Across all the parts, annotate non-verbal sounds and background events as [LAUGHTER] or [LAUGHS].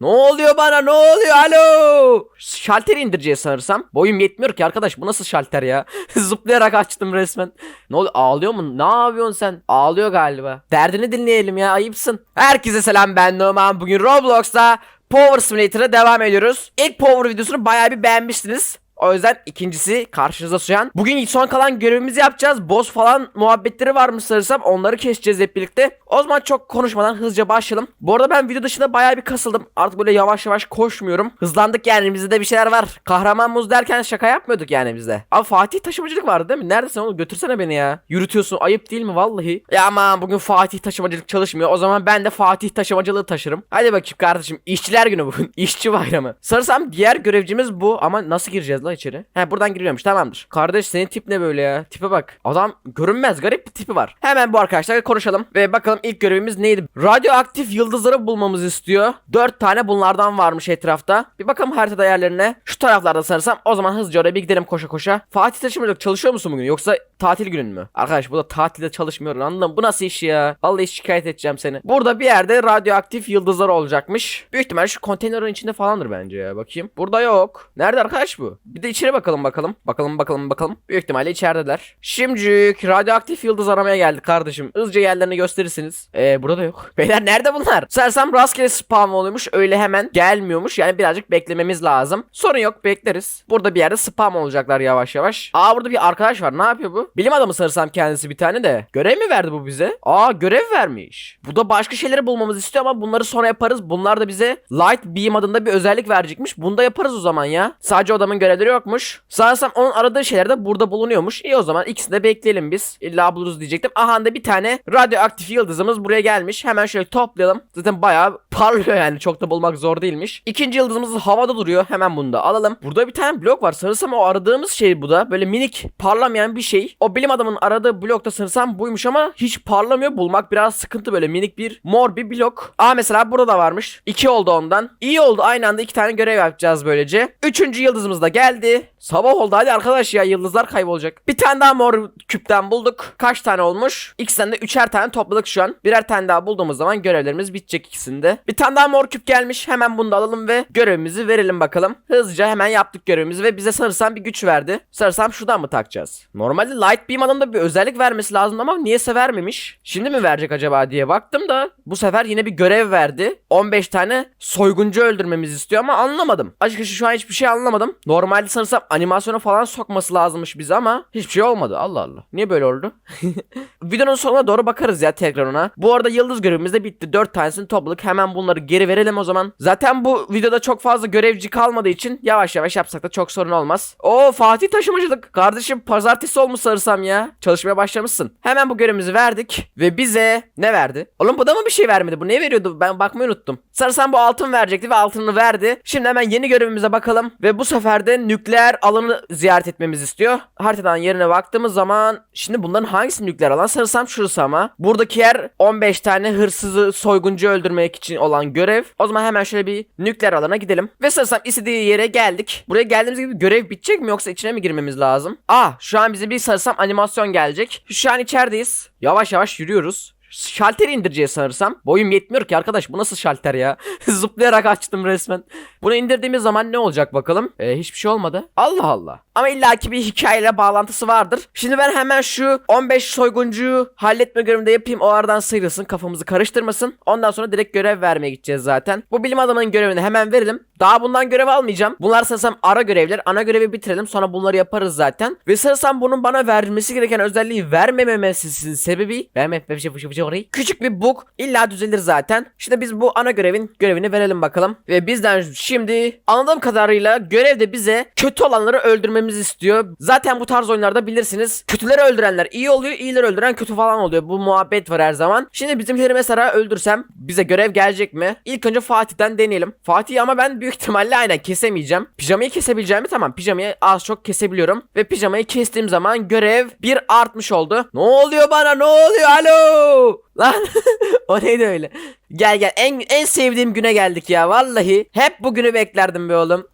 Ne oluyor bana ne oluyor alo? Şalteri indireceğiz sanırsam. Boyum yetmiyor ki arkadaş bu nasıl şalter ya? [LAUGHS] Zıplayarak açtım resmen. Ne oluyor ağlıyor mu? Ne yapıyorsun sen? Ağlıyor galiba. Derdini dinleyelim ya ayıpsın. Herkese selam ben Numan. Bugün Roblox'ta Power Simulator'a devam ediyoruz. İlk Power videosunu bayağı bir beğenmiştiniz. O yüzden ikincisi karşınıza suyan. Bugün son kalan görevimizi yapacağız. Boss falan muhabbetleri varmış sanırsam. Onları keseceğiz hep birlikte. O zaman çok konuşmadan hızlıca başlayalım. Bu arada ben video dışında bayağı bir kasıldım. Artık böyle yavaş yavaş koşmuyorum. Hızlandık yani bizde bir şeyler var. Kahraman muz derken şaka yapmıyorduk yani bizde. Abi Fatih taşımacılık vardı değil mi? Neredesin oğlum? Götürsene beni ya. Yürütüyorsun. Ayıp değil mi vallahi? Ya aman bugün Fatih taşımacılık çalışmıyor. O zaman ben de Fatih taşımacılığı taşırım. Hadi bakayım kardeşim. İşçiler günü bugün. [LAUGHS] İşçi bayramı. Sanırsam diğer görevcimiz bu ama nasıl gireceğiz lan içeri? He buradan giriyormuş tamamdır. Kardeş senin tip ne böyle ya? Tipe bak. Adam görünmez garip bir tipi var. Hemen bu arkadaşlarla konuşalım ve bakalım ilk görevimiz neydi? Radyoaktif yıldızları bulmamızı istiyor. 4 tane bunlardan varmış etrafta. Bir bakalım haritada yerlerine. Şu taraflarda sanırsam o zaman hızlıca oraya bir gidelim koşa koşa. Fatih taşımacılık çalışıyor musun bugün yoksa tatil günün mü? Arkadaş bu da tatilde çalışmıyor anladın? Bu nasıl iş ya? Vallahi şikayet edeceğim seni. Burada bir yerde radyoaktif yıldızlar olacakmış. Büyük ihtimal şu konteynerin içinde falandır bence ya. Bakayım. Burada yok. Nerede arkadaş bu? Bir de içeri bakalım bakalım. Bakalım bakalım bakalım. Büyük ihtimalle içerideler. Şimdilik radyoaktif yıldız aramaya geldik kardeşim. Hızlıca yerlerini gösterirsiniz. Ee burada yok. [LAUGHS] Beyler nerede bunlar? Sersem rastgele spawn oluyormuş. Öyle hemen gelmiyormuş. Yani birazcık beklememiz lazım. Sorun yok bekleriz. Burada bir yerde spam olacaklar yavaş yavaş. Aa burada bir arkadaş var. Ne yapıyor bu? Bilim adamı sanırsam kendisi bir tane de. Görev mi verdi bu bize? Aa görev vermiş. Bu da başka şeyleri bulmamızı istiyor ama bunları sonra yaparız. Bunlar da bize Light Beam adında bir özellik verecekmiş. Bunu da yaparız o zaman ya. Sadece adamın görevleri yokmuş. Sanırsam onun aradığı şeyler de burada bulunuyormuş. İyi o zaman ikisini de bekleyelim biz. İlla buluruz diyecektim. Aha da bir tane radyoaktif yıldızımız buraya gelmiş. Hemen şöyle toplayalım. Zaten bayağı parlıyor yani. Çok da bulmak zor değilmiş. İkinci yıldızımız havada duruyor. Hemen bunu da alalım. Burada bir tane blok var. Sanırsam o aradığımız şey bu da. Böyle minik parlamayan bir şey. O bilim adamının aradığı blokta sanırsam buymuş ama hiç parlamıyor. Bulmak biraz sıkıntı böyle minik bir mor bir blok. Aa mesela burada da varmış. İki oldu ondan. İyi oldu. Aynı anda iki tane görev yapacağız böylece. Üçüncü yıldızımız da geldi geldi. Sabah oldu hadi arkadaş ya yıldızlar kaybolacak. Bir tane daha mor küpten bulduk. Kaç tane olmuş? İkisinden de üçer tane topladık şu an. Birer tane daha bulduğumuz zaman görevlerimiz bitecek ikisinde. Bir tane daha mor küp gelmiş. Hemen bunu da alalım ve görevimizi verelim bakalım. Hızlıca hemen yaptık görevimizi ve bize sanırsam bir güç verdi. Sanırsam şuradan mı takacağız? Normalde Light Beam adında bir özellik vermesi lazım ama niyeyse vermemiş. Şimdi mi verecek acaba diye baktım da bu sefer yine bir görev verdi. 15 tane soyguncu öldürmemizi istiyor ama anlamadım. Açıkçası şu an hiçbir şey anlamadım. Normalde sanırsam animasyona falan sokması lazımmış bize ama hiçbir şey olmadı. Allah Allah. Niye böyle oldu? [LAUGHS] Videonun sonuna doğru bakarız ya tekrar ona. Bu arada yıldız görevimiz de bitti. 4 tanesini topladık. Hemen bunları geri verelim o zaman. Zaten bu videoda çok fazla görevci kalmadığı için yavaş yavaş yapsak da çok sorun olmaz. Oo Fatih taşımacılık. Kardeşim pazartesi olmuş sarısam ya. Çalışmaya başlamışsın. Hemen bu görevimizi verdik. Ve bize ne verdi? Oğlum bu da mı bir şey vermedi? Bu ne veriyordu? Ben bakmayı unuttum. Sarısam bu altın verecekti ve altını verdi. Şimdi hemen yeni görevimize bakalım. Ve bu sefer de nükleer alanı ziyaret etmemizi istiyor. Haritadan yerine baktığımız zaman şimdi bunların hangisi nükleer alan? Sarısam şurası ama. Buradaki yer 15 tane hırsızı soyguncu öldürmek için olan görev. O zaman hemen şöyle bir nükleer alana gidelim. Ve sarısam istediği yere geldik. Buraya geldiğimiz gibi görev bitecek mi yoksa içine mi girmemiz lazım? Ah şu an bize bir sarısam animasyon gelecek. Şu an içerideyiz. Yavaş yavaş yürüyoruz. Şalteri indireceğiz sanırsam. Boyum yetmiyor ki arkadaş bu nasıl şalter ya? [LAUGHS] Zıplayarak açtım resmen. Bunu indirdiğimiz zaman ne olacak bakalım? Ee, hiçbir şey olmadı. Allah Allah. Ama illaki bir hikayeyle bağlantısı vardır. Şimdi ben hemen şu 15 soyguncuyu halletme görevinde yapayım. O aradan sıyrılsın kafamızı karıştırmasın. Ondan sonra direkt görev vermeye gideceğiz zaten. Bu bilim adamının görevini hemen verelim. Daha bundan görev almayacağım. Bunlar sanırsam ara görevler. Ana görevi bitirelim sonra bunları yaparız zaten. Ve sanırsam bunun bana vermesi gereken özelliği vermememesinin sebebi vermememesi orayı. Küçük bir bug illa düzelir zaten. Şimdi biz bu ana görevin görevini verelim bakalım. Ve bizden şimdi anladığım kadarıyla görevde bize kötü olanları öldürmemizi istiyor. Zaten bu tarz oyunlarda bilirsiniz kötüleri öldürenler iyi oluyor, iyileri öldüren kötü falan oluyor. Bu muhabbet var her zaman. Şimdi bizimkileri mesela öldürsem bize görev gelecek mi? İlk önce Fatih'ten deneyelim. Fatih ama ben büyük [LAUGHS] ihtimalle aynen kesemeyeceğim. Pijamayı kesebileceğimi tamam. Pijamayı az çok kesebiliyorum. Ve pijamayı kestiğim zaman görev bir artmış oldu. Ne oluyor bana ne oluyor alo? [LAUGHS] Lan [LAUGHS] o neydi öyle? Gel gel en, en sevdiğim güne geldik ya vallahi. Hep bu günü beklerdim be oğlum.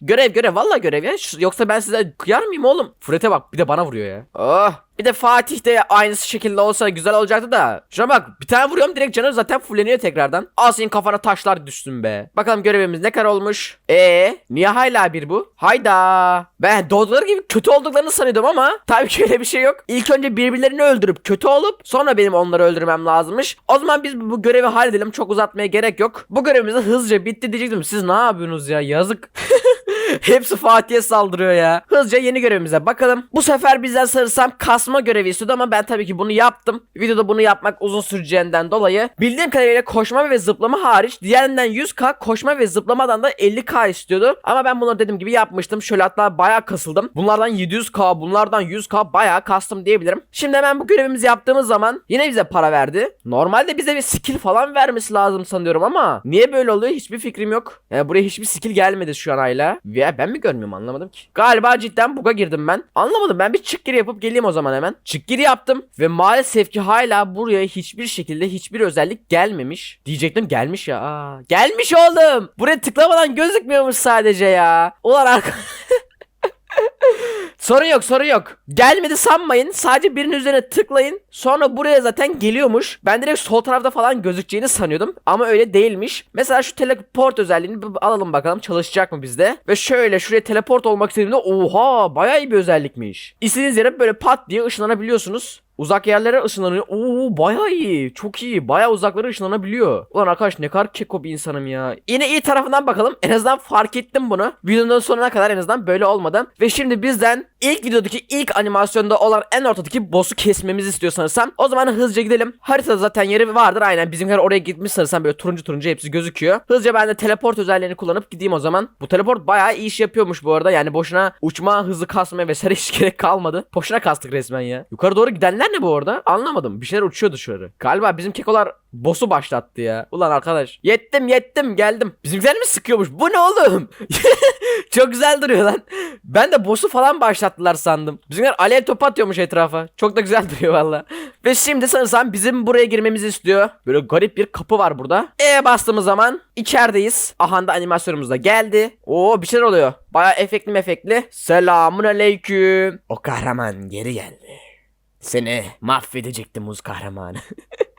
Görev görev valla görev ya. Yoksa ben size kıyar mıyım oğlum? Furete bak bir de bana vuruyor ya. Oh Bir de Fatih de aynısı şekilde olsa güzel olacaktı da. Şuna bak bir tane vuruyorum direkt canı zaten fulleniyor tekrardan. Al senin kafana taşlar düşsün be. Bakalım görevimiz ne kadar olmuş. E niye hala bir bu? Hayda. Ben doğduğları gibi kötü olduklarını sanıyordum ama tabii ki öyle bir şey yok. İlk önce birbirlerini öldürüp kötü olup sonra benim onları öldürmem lazımmış. O zaman biz bu görevi halledelim. Çok uzatmaya gerek yok. Bu görevimiz hızlıca bitti diyecektim. Siz ne yapıyorsunuz ya? Yazık. [LAUGHS] [LAUGHS] Hepsi Fatih'e saldırıyor ya. Hızlıca yeni görevimize bakalım. Bu sefer bizden sanırsam kasma görevi istiyordu ama ben tabii ki bunu yaptım. Videoda bunu yapmak uzun süreceğinden dolayı. Bildiğim kadarıyla koşma ve zıplama hariç diğerinden 100k koşma ve zıplamadan da 50k istiyordu. Ama ben bunları dediğim gibi yapmıştım. Şöyle hatta bayağı kasıldım. Bunlardan 700k bunlardan 100k bayağı kastım diyebilirim. Şimdi hemen bu görevimizi yaptığımız zaman yine bize para verdi. Normalde bize bir skill falan vermesi lazım sanıyorum ama niye böyle oluyor hiçbir fikrim yok. Yani buraya hiçbir skill gelmedi şu an hala. Ya ben mi görmüyorum anlamadım ki. Galiba cidden buga girdim ben. Anlamadım ben bir çık giri yapıp geleyim o zaman hemen. Çık giri yaptım ve maalesef ki hala buraya hiçbir şekilde hiçbir özellik gelmemiş. Diyecektim gelmiş ya. Aa, gelmiş oğlum. Buraya tıklamadan gözükmüyormuş sadece ya. Ulan arka... [LAUGHS] Sorun yok sorun yok. Gelmedi sanmayın. Sadece birinin üzerine tıklayın. Sonra buraya zaten geliyormuş. Ben direkt sol tarafta falan gözükeceğini sanıyordum. Ama öyle değilmiş. Mesela şu teleport özelliğini alalım bakalım çalışacak mı bizde. Ve şöyle şuraya teleport olmak istediğimde oha bayağı iyi bir özellikmiş. İstediğiniz yere böyle pat diye ışınlanabiliyorsunuz. Uzak yerlere ışınlanıyor. Oo bayağı iyi. Çok iyi. Bayağı uzaklara ışınlanabiliyor. Ulan arkadaş ne kadar keko bir insanım ya. Yine iyi tarafından bakalım. En azından fark ettim bunu. Videonun sonuna kadar en azından böyle olmadı. Ve şimdi bizden ilk videodaki ilk animasyonda olan en ortadaki boss'u kesmemizi istiyor sanırsam. O zaman hızlıca gidelim. Haritada zaten yeri vardır. Aynen bizimkiler oraya gitmiş sanırsam böyle turuncu turuncu hepsi gözüküyor. Hızlıca ben de teleport özelliğini kullanıp gideyim o zaman. Bu teleport bayağı iyi iş yapıyormuş bu arada. Yani boşuna uçma, hızı kasmaya vesaire [LAUGHS] hiç gerek kalmadı. Boşuna kastık resmen ya. Yukarı doğru gidenler ne bu arada? Anlamadım. Bir şeyler uçuyor dışarı. Galiba bizim kekolar boss'u başlattı ya. Ulan arkadaş. Yettim yettim geldim. Bizimkiler mi sıkıyormuş? Bu ne oğlum? [LAUGHS] Çok güzel duruyor lan. Ben de boss'u falan başlattılar sandım. Bizimkiler alev top atıyormuş etrafa. Çok da güzel [LAUGHS] duruyor valla. Ve şimdi sanırsam bizim buraya girmemizi istiyor. Böyle garip bir kapı var burada. E bastığımız zaman içerideyiz. Aha da animasyonumuz da geldi. Oo bir şeyler oluyor. Baya efektli mefekli. Selamun aleyküm. O kahraman geri geldi. Seni mahvedecektim muz kahramanı.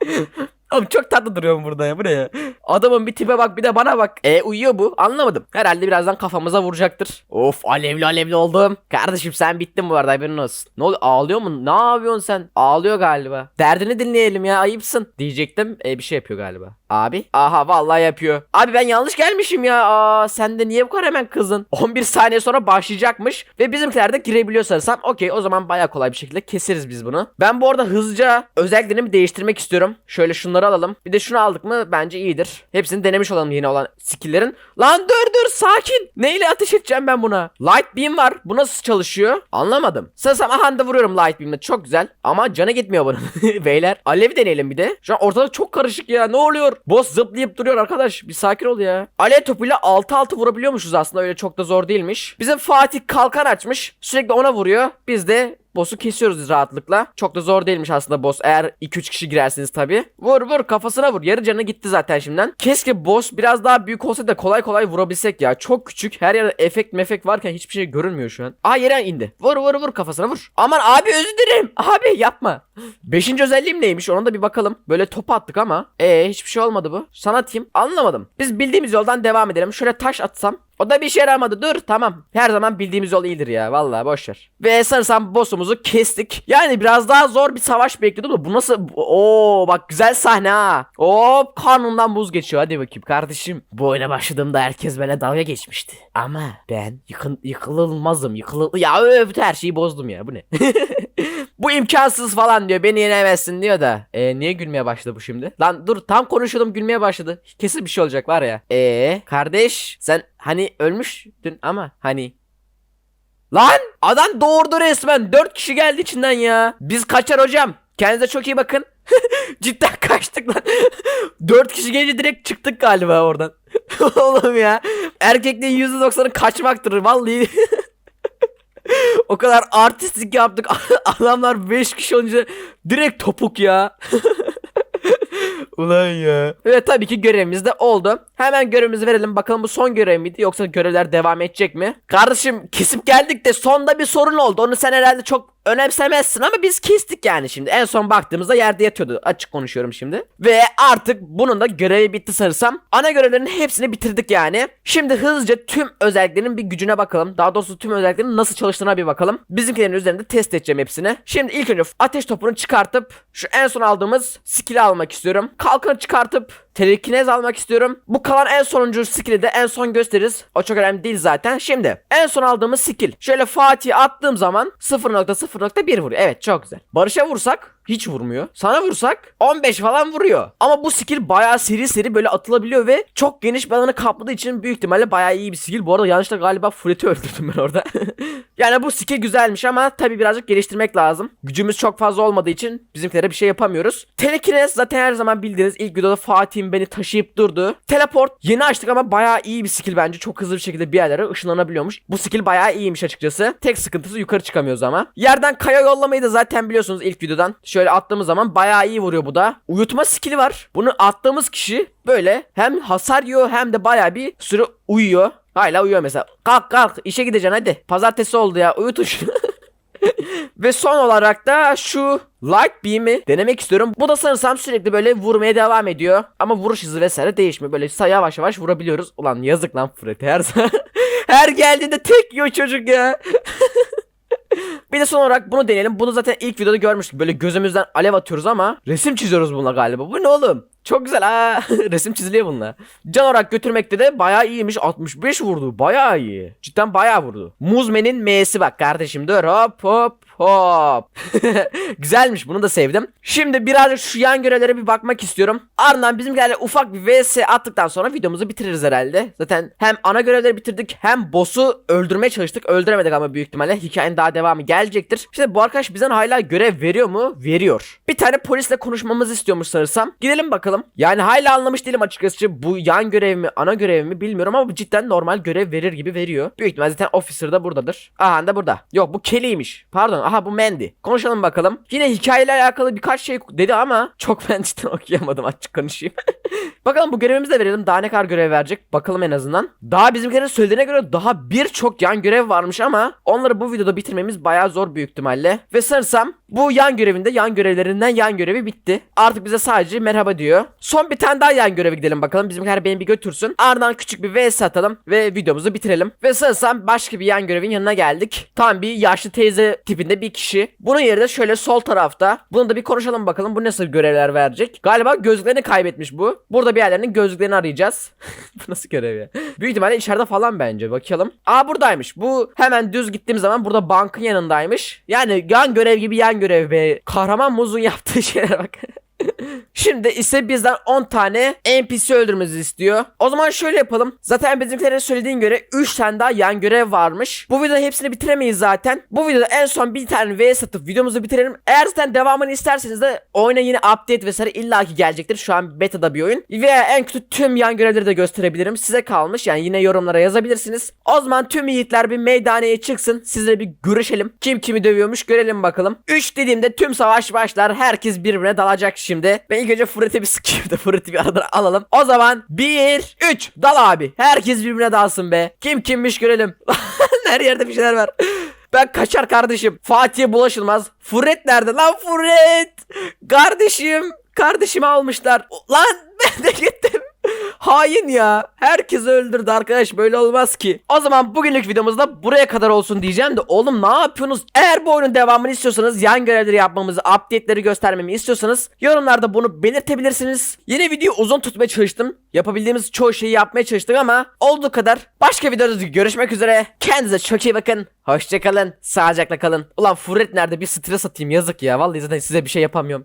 [LAUGHS] Oğlum çok tatlı duruyorum burada ya bu ne ya? Adamın bir tipe bak bir de bana bak. E uyuyor bu anlamadım. Herhalde birazdan kafamıza vuracaktır. Of alevli alevli oldum. Kardeşim sen bittin bu arada haberin olsun. Ne oluyor ağlıyor mu? Ne yapıyorsun sen? Ağlıyor galiba. Derdini dinleyelim ya ayıpsın. Diyecektim e bir şey yapıyor galiba. Abi. Aha vallahi yapıyor. Abi ben yanlış gelmişim ya. Aa sen de niye bu kadar hemen kızdın? [LAUGHS] 11 saniye sonra başlayacakmış. Ve bizimkiler de girebiliyor sanırsam. Okey o zaman baya kolay bir şekilde keseriz biz bunu. Ben bu arada hızlıca özelliklerimi değiştirmek istiyorum. Şöyle şunları alalım. Bir de şunu aldık mı bence iyidir. Hepsini denemiş olalım yine olan skill'lerin. Lan dur dur sakin. Neyle ateş edeceğim ben buna? Light beam var. Bu nasıl çalışıyor? Anlamadım. Sanırsam aha da vuruyorum light beam'le. Çok güzel. Ama canı gitmiyor bunun. [LAUGHS] Beyler. Alev deneyelim bir de. Şu an ortalık çok karışık ya. Ne oluyor? Boss zıplayıp duruyor arkadaş. Bir sakin ol ya. Alev topuyla 6-6 vurabiliyormuşuz aslında. Öyle çok da zor değilmiş. Bizim Fatih kalkan açmış. Sürekli ona vuruyor. Biz de Boss'u kesiyoruz rahatlıkla. Çok da zor değilmiş aslında boss. Eğer 2-3 kişi girerseniz tabi. Vur vur kafasına vur. Yarı canı gitti zaten şimdiden. Keşke boss biraz daha büyük olsa da kolay kolay vurabilsek ya. Çok küçük. Her yerde efekt mefek varken hiçbir şey görünmüyor şu an. Aa yere indi. Vur vur vur kafasına vur. Aman abi özür dilerim. Abi yapma. Beşinci özelliğim neymiş ona da bir bakalım. Böyle top attık ama. Ee hiçbir şey olmadı bu. Sana atayım. Anlamadım. Biz bildiğimiz yoldan devam edelim. Şöyle taş atsam. O da bir şey yaramadı. Dur tamam. Her zaman bildiğimiz yol iyidir ya. Vallahi boş ver. Ve sanırsam boss'umuzu kestik. Yani biraz daha zor bir savaş bekliyordum da bu nasıl? Oo bak güzel sahne ha. Hop karnından buz geçiyor. Hadi bakayım kardeşim. Bu oyuna başladığımda herkes bana dalga geçmişti. Ama ben yıkın, yıkılılmazım. Yıkılıl... Ya öf her şeyi bozdum ya. Bu ne? [LAUGHS] bu imkansız falan diyor. Beni yenemezsin diyor da. E niye gülmeye başladı bu şimdi? Lan dur tam konuşuyordum gülmeye başladı. Kesin bir şey olacak var ya. E kardeş sen hani ölmüştün ama hani Lan adam doğurdu resmen. Dört kişi geldi içinden ya. Biz kaçar hocam. Kendinize çok iyi bakın. [LAUGHS] Cidden kaçtık lan. [LAUGHS] Dört kişi gelince direkt çıktık galiba oradan. [LAUGHS] Oğlum ya. Erkekliğin %90'ı kaçmaktır vallahi. [LAUGHS] o kadar artistik yaptık. [LAUGHS] Adamlar 5 kişi olunca direkt topuk ya. [LAUGHS] Ulan ya. Ve tabii ki görevimiz de oldu. Hemen görevimizi verelim. Bakalım bu son görev miydi yoksa görevler devam edecek mi? Kardeşim kesip geldik de sonda bir sorun oldu. Onu sen herhalde çok önemsemezsin ama biz kestik yani şimdi. En son baktığımızda yerde yatıyordu. Açık konuşuyorum şimdi. Ve artık bunun da görevi bitti sanırsam. Ana görevlerin hepsini bitirdik yani. Şimdi hızlıca tüm özelliklerin bir gücüne bakalım. Daha doğrusu tüm özelliklerin nasıl çalıştığına bir bakalım. Bizimkilerin üzerinde test edeceğim hepsini. Şimdi ilk önce ateş topunu çıkartıp şu en son aldığımız skill'i almak istiyorum. Kalkanı çıkartıp telekinez almak istiyorum. Bu kalan en sonuncu skill'i de en son gösteririz. O çok önemli değil zaten. Şimdi en son aldığımız skill. Şöyle Fatih'e attığım zaman 0.0.1 vuruyor. Evet çok güzel. Barış'a vursak hiç vurmuyor. Sana vursak 15 falan vuruyor. Ama bu skill bayağı seri seri böyle atılabiliyor ve çok geniş bir alanı kapladığı için büyük ihtimalle bayağı iyi bir skill. Bu arada yanlışlıkla galiba Fred'i [LAUGHS] öldürdüm ben orada. [LAUGHS] yani bu skill güzelmiş ama tabi birazcık geliştirmek lazım. Gücümüz çok fazla olmadığı için bizimkilere bir şey yapamıyoruz. Telekinez zaten her zaman bildiğiniz ilk videoda Fatih'in beni taşıyıp durdu. Teleport yeni açtık ama bayağı iyi bir skill bence. Çok hızlı bir şekilde bir yerlere ışınlanabiliyormuş. Bu skill bayağı iyiymiş açıkçası. Tek sıkıntısı yukarı çıkamıyoruz ama. Yerden kaya yollamayı da zaten biliyorsunuz ilk videodan. Şöyle attığımız zaman bayağı iyi vuruyor bu da. Uyutma skill'i var. Bunu attığımız kişi böyle hem hasar yiyor hem de bayağı bir süre uyuyor. Hala uyuyor mesela. Kalk kalk işe gideceksin hadi. Pazartesi oldu ya uyutun şunu. [LAUGHS] Ve son olarak da şu Light Beam'i denemek istiyorum. Bu da sanırsam sürekli böyle vurmaya devam ediyor. Ama vuruş hızı vesaire değişmiyor. Böyle yavaş yavaş vurabiliyoruz. Ulan yazık lan Fred her [LAUGHS] her geldiğinde tek yiyor çocuk ya. [LAUGHS] Bir de son olarak bunu deneyelim. Bunu zaten ilk videoda görmüştük. Böyle gözümüzden alev atıyoruz ama resim çiziyoruz bununla galiba. Bu ne oğlum? Çok güzel ha. [LAUGHS] resim çiziliyor bununla. Can olarak götürmekte de bayağı iyiymiş. 65 vurdu. Bayağı iyi. Cidden bayağı vurdu. Muzmen'in M'si bak kardeşim. Dur hop hop hop. [LAUGHS] Güzelmiş bunu da sevdim. Şimdi birazcık şu yan görevlere bir bakmak istiyorum. Ardından bizimkilerle ufak bir vs attıktan sonra videomuzu bitiririz herhalde. Zaten hem ana görevleri bitirdik hem boss'u öldürmeye çalıştık. Öldüremedik ama büyük ihtimalle hikayenin daha devamı gelecektir. İşte bu arkadaş bizden hala görev veriyor mu? Veriyor. Bir tane polisle konuşmamızı istiyormuş sanırsam. Gidelim bakalım. Yani hala anlamış değilim açıkçası. Bu yan görev mi ana görev mi bilmiyorum ama bu cidden normal görev verir gibi veriyor. Büyük ihtimalle zaten officer da buradadır. Aha da burada. Yok bu Kelly'ymiş. Pardon aha bu Mandy. Konuşalım bakalım. Yine hikayeyle alakalı birkaç şey dedi ama çok [LAUGHS] ben cidden okuyamadım açık konuşayım. [LAUGHS] bakalım bu görevimizi de verelim. Daha ne kadar görev verecek bakalım en azından. Daha bizimkilerin söylediğine göre daha birçok yan görev varmış ama onları bu videoda bitirmemiz bayağı zor büyük ihtimalle. Ve sanırsam bu yan görevinde yan görevlerinden yan görevi bitti. Artık bize sadece merhaba diyor. Son bir tane daha yan göreve gidelim bakalım. Bizimkiler beni bir götürsün. Ardından küçük bir vs atalım ve videomuzu bitirelim. Ve sanırsam başka bir yan görevin yanına geldik. Tam bir yaşlı teyze tipinde bir kişi. Bunun yeri de şöyle sol tarafta. Bunu da bir konuşalım bakalım. Bu nasıl görevler verecek? Galiba gözlüklerini kaybetmiş bu. Burada bir yerlerinin gözlüklerini arayacağız. [LAUGHS] bu nasıl görev ya? Büyük ihtimalle içeride falan bence. Bakalım. Aa buradaymış. Bu hemen düz gittiğim zaman burada bankın yanındaymış. Yani yan görev gibi yan görev be. Kahraman muzun yaptığı [LAUGHS] şeylere bak. Şimdi ise bizden 10 tane NPC öldürmemizi istiyor. O zaman şöyle yapalım. Zaten bizimkilerin söylediğin göre 3 tane daha yan görev varmış. Bu videoda hepsini bitiremeyiz zaten. Bu videoda en son bir tane V satıp videomuzu bitirelim. Eğer zaten devamını isterseniz de oyuna yine update vesaire illaki gelecektir. Şu an beta'da bir oyun. Veya en kötü tüm yan görevleri de gösterebilirim. Size kalmış. Yani yine yorumlara yazabilirsiniz. O zaman tüm yiğitler bir meydaneye çıksın. Sizle bir görüşelim. Kim kimi dövüyormuş görelim bakalım. 3 dediğimde tüm savaş başlar. Herkes birbirine dalacak şimdi. Ben ilk önce Fırat'ı bir sıkayım da Fırat'ı bir aradan alalım. O zaman 1 3 dal abi. Herkes birbirine dalsın be. Kim kimmiş görelim. [LAUGHS] Her yerde bir şeyler var. Ben kaçar kardeşim. Fatih'e bulaşılmaz. Fırat nerede lan Fırat? Kardeşim. Kardeşimi almışlar. Lan ben de gittim. Hain ya. Herkes öldürdü arkadaş böyle olmaz ki. O zaman bugünlük videomuz da buraya kadar olsun diyeceğim de oğlum ne yapıyorsunuz? Eğer bu oyunun devamını istiyorsanız yan görevleri yapmamızı, update'leri göstermemi istiyorsanız yorumlarda bunu belirtebilirsiniz. Yeni video uzun tutmaya çalıştım. Yapabildiğimiz çoğu şeyi yapmaya çalıştık ama olduğu kadar. Başka videoda görüşmek üzere. Kendinize çok iyi bakın. Hoşçakalın. Sağlıcakla kalın. Ulan Furret nerede? Bir stres atayım yazık ya. Vallahi zaten size bir şey yapamıyorum.